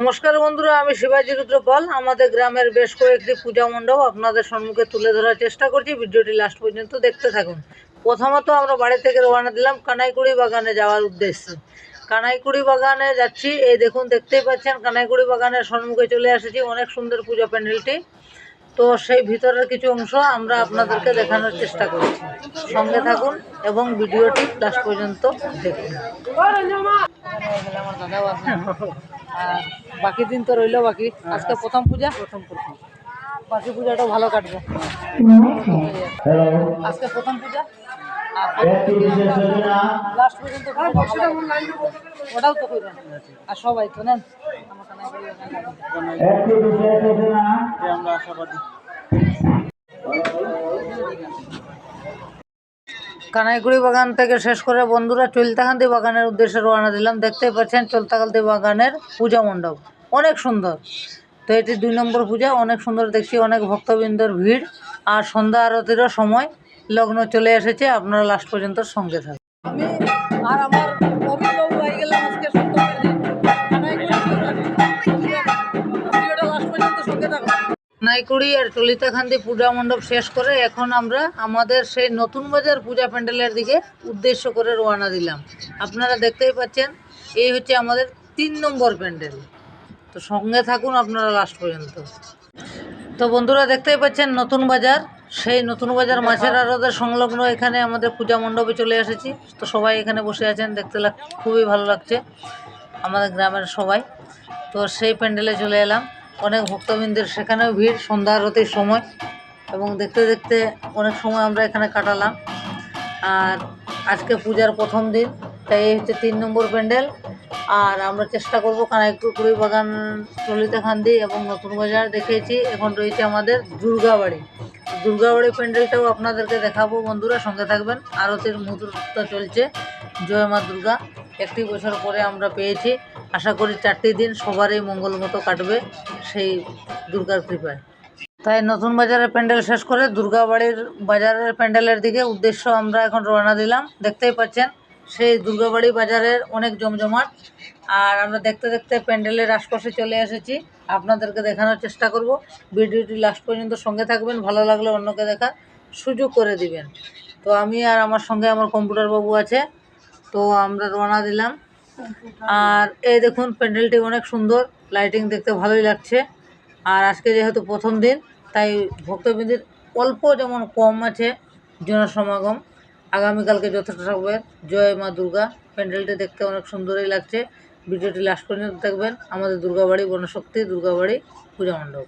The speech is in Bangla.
নমস্কার বন্ধুরা আমি শিবাজি রুদ্র পাল আমাদের গ্রামের বেশ কয়েকটি পূজা মণ্ডপ আপনাদের সম্মুখে তুলে ধরার চেষ্টা করছি। ভিডিওটি লাস্ট পর্যন্ত দেখতে থাকুন। প্রথমত আমরা বাড়ি থেকে রওনা দিলাম কানাইকুড়ি বাগানে যাওয়ার উদ্দেশ্যে। কানাইকুড়ি বাগানে যাচ্ছি এই দেখুন দেখতেই পাচ্ছেন কানাইকুড়ি বাগানের সম্মুখে চলে এসেছি অনেক সুন্দর পূজা প্যান্ডেলটি। তো সেই ভিতরের কিছু অংশ আমরা আপনাদেরকে দেখানোর চেষ্টা করছি। সঙ্গে থাকুন এবং ভিডিওটি লাস্ট পর্যন্ত দেখুন। আর বাকি দিন তো রইল বাকি। আজকে প্রথম পূজা? প্রথম প্রথম বাকি পূজাটাও ভালো কাটবে। আজকে প্রথম পূজা? লাস্ট পর্যন্ত ভালো ওটাও তো করবেন আর সবাই তো নেন। আমরা আশাবাদী। কানাইগুড়ি বাগান থেকে শেষ করে বন্ধুরা চলতাকান্তি বাগানের উদ্দেশ্যে রওনা দিলাম। দেখতে পাচ্ছেন চলতাকান্তি বাগানের পূজা মণ্ডপ। অনেক সুন্দর। তো এটি দুই নম্বর পূজা। অনেক সুন্দর দেখছি, অনেক ভক্তবৃন্দর ভিড়। আর সন্ধ্যা আরতিরও সময়। লগ্ন চলে এসেছে। আপনারা লাস্ট পর্যন্ত সঙ্গে থাকুন। আর আমার নাইকুড়ি আর চলিতাখান্তি পূজা মণ্ডপ শেষ করে এখন আমরা আমাদের সেই নতুন বাজার পূজা প্যান্ডেলের দিকে উদ্দেশ্য করে রওনা দিলাম। আপনারা দেখতেই পাচ্ছেন, এই হচ্ছে আমাদের তিন নম্বর প্যান্ডেল। তো সঙ্গে থাকুন আপনারা লাস্ট পর্যন্ত। তো বন্ধুরা দেখতেই পাচ্ছেন নতুন বাজার, সেই নতুন বাজার মাছের আড়তের সংলগ্ন এখানে আমাদের পূজা মণ্ডপে চলে এসেছি। তো সবাই এখানে বসে আছেন, দেখতে লাগ, খুবই ভালো লাগছে আমাদের গ্রামের সবাই। তো সেই প্যান্ডেলে চলে এলাম। অনেক ভক্তবৃন্দের, সেখানেও ভিড়, সন্ধ্যা আরতির সময়। এবং দেখতে দেখতে অনেক সময় আমরা এখানে কাটালাম। আর আজকে পূজার প্রথম দিন, তাই এই হচ্ছে তিন নম্বর প্যান্ডেল। আর আমরা চেষ্টা করব কানাইকুড়ি বাগান চলিতাখান্দি এবং নতুন বাজার দেখিয়েছি। এখন রয়েছে আমাদের দুর্গাবাড়ি। দুর্গাবাড়ি প্যান্ডেলটাও আপনাদেরকে দেখাবো বন্ধুরা, সঙ্গে থাকবেন। আরতির মুহূর্ত চলছে। জয় মা দুর্গা। একটি বছর পরে আমরা পেয়েছি। আশা করি চারটি দিন সবারই মঙ্গল মতো কাটবে সেই দুর্গার কৃপায়। তাই নতুন বাজারের প্যান্ডেল শেষ করে দুর্গাবাড়ির বাজারের প্যান্ডেলের দিকে উদ্দেশ্য আমরা এখন রওনা দিলাম। দেখতেই পাচ্ছেন, সেই দুর্গাবাড়ি বাজারের অনেক জমজমাট। আর আমরা দেখতে দেখতে প্যান্ডেলের আশপাশে চলে এসেছি। আপনাদেরকে দেখানোর চেষ্টা করব। ভিডিওটি লাস্ট পর্যন্ত সঙ্গে থাকবেন, ভালো লাগলে অন্যকে দেখার সুযোগ করে দিবেন। তো আমি আর আমার সঙ্গে আমার কম্পিউটার বাবু আছে। তো আমরা রওনা দিলাম। আর এই দেখুন প্যান্ডেলটি অনেক সুন্দর লাইটিং দেখতে ভালোই লাগছে। আর আজকে যেহেতু প্রথম দিন, তাই ভক্তবৃন্দের অল্প যেমন কম আছে জনসমাগম। আগামীকালকে যথেষ্ট থাকবে জয় মা দুর্গা। প্যান্ডেলটি দেখতে অনেক সুন্দরই লাগছে। ভিডিওটি লাস্ট পর্যন্ত দেখবেন। আমাদের দুর্গাবাড়ি বনশক্তি দুর্গাবাড়ি পূজা মণ্ডপ।